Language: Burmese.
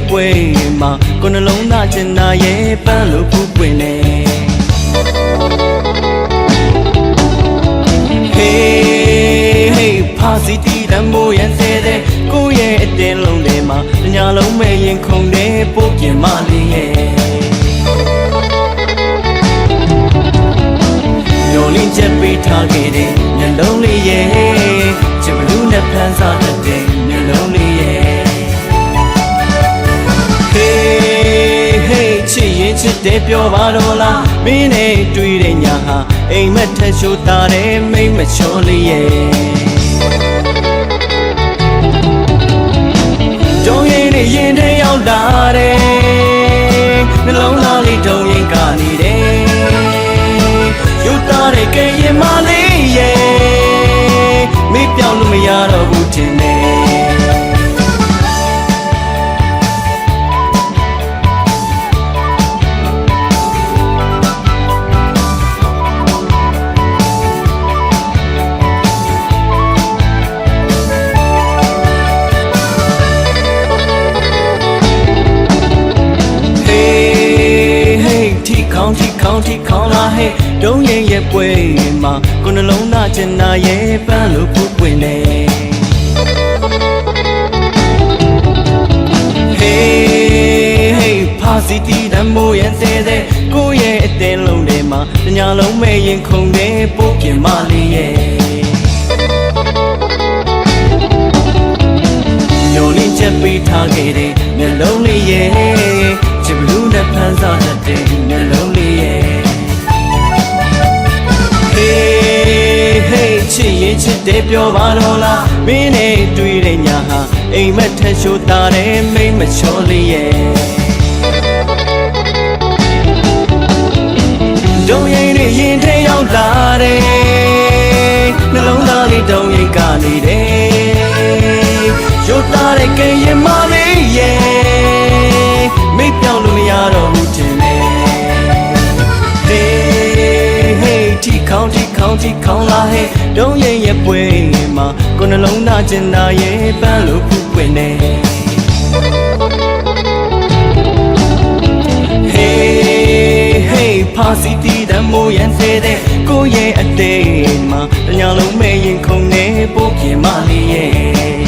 မှာကိုယ်နှလုံးသားချင်တာရဲ့ပန်းလို့ဖူးပွင့်နေ Hey hey ဖာစီတီတမိုးရန်စေတဲ့ကိုယ့်ရဲ့အတင်းလုံးထဲမှာညလုံးမဲ့ရင်ခုန်တဲ့ပို့ပြင်မလေးရဲ့ညိုလင်းချက်ပေးထားခဲ့တဲ့မျက်လုံးလေးရဲ့ချစ်ဘလူးနဲ့ဖန်ဆာတ တယ်ပြောပါတော့လားမင်းနဲ့တွေ့တဲ့ညာဟာအိမ်မက်ထက်ရှိုးတာတဲ့မိတ်မချောလေးရဲ့တုံးရင်နဲ့ရင်ထဲရောက်လာတယ်နှလုံးသားလေးတုံးရင်ကနေတယ်ယူတာတဲ့ကဲရင်မလေးရဲ့မေးပြောင်းလို့မရတော့ဘူးတင်တ င်းထီခေါင်းထီခေါင်းလာ hey တုံးရင်ရဲ့ပွဲမှာကိုယ်နှလုံးသားချင်တာရဲ့ပန်းလို့ဖူးပွင့်နေ Hey hey ဖာစီတီတမိုးရန်စေတဲ့ကိုယ့်ရဲ့အတင်းလုံးထဲမှာညလုံးမဲ့ရင်ခုန်တဲ့ပို့ပြင်မလေးရဲ့ညိုလင်းချက်ပေးထားခဲ့တဲ့မျက်လုံးလေးရဲ့ချစ်ဘလူးနဲ့ဖန်ဆာတတ်တဲ့မျက်လုံး တယ်ပြောပါတော့လားမင်းနဲ့တွေ့တဲ့ညာဟာအိမ်မက်ထက်ရှိုးတာတဲ့မိတ်မချောလေးရဲ့ဒုံရင်နဲ့ရင်ထဲရောက်လာတယ်နှလုံးသားလေးဒုံရင်ကနေတယ် တီခေါင်းတီခေါင်းတီခေါင်းလာဟဲ့တုံးရင်ရဲ့ပွဲမှာကိုယ်နှလုံးသားချင်တာရဲ့ပန်းလို့ဖူးပွင့်နေ Hey hey ဖာစီတီတမိုးရန်စေတဲ့ကိုယ့်ရဲ့အတိတ်မှာတညာလုံးမဲ့ရင်ခုန်နေပို့ပြင်မလေးရဲ့